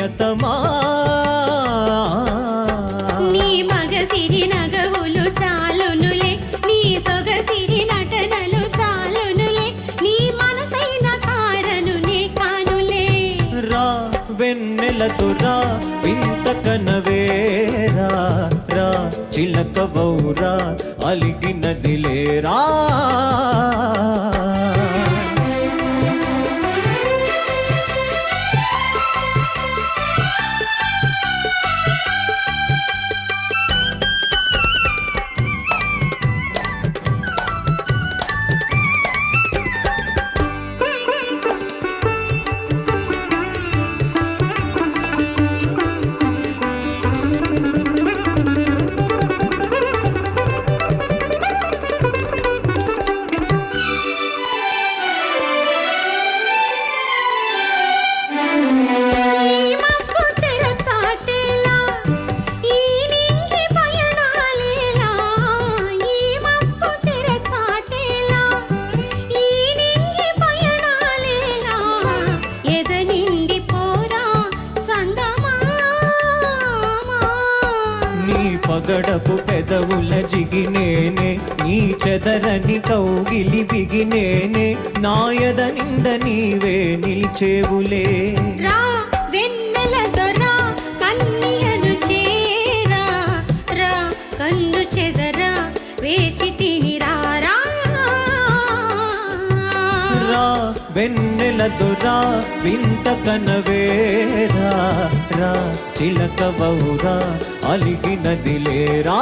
ప్రియతమా? నీ మగసిరి నగవులు చాలునులే నీ సొగసిరి నటనలు చాలునులే నీ మనసైన తారను నే కానులే. రా వెన్నెలతో రా వింత కనవేరా రా చిలకవౌరా అలిగినదిలేరా ఈ పగడపు పెదవుల జిగినేనే నీ చెదరని కౌగిలి బిగినేనే నాయద నిండ నీవే నిల్చేవులే. రా దొరా వెన్నెల దొరా వింత కనవేరా. రా చిలకవౌరా? అలిగినదిలేరా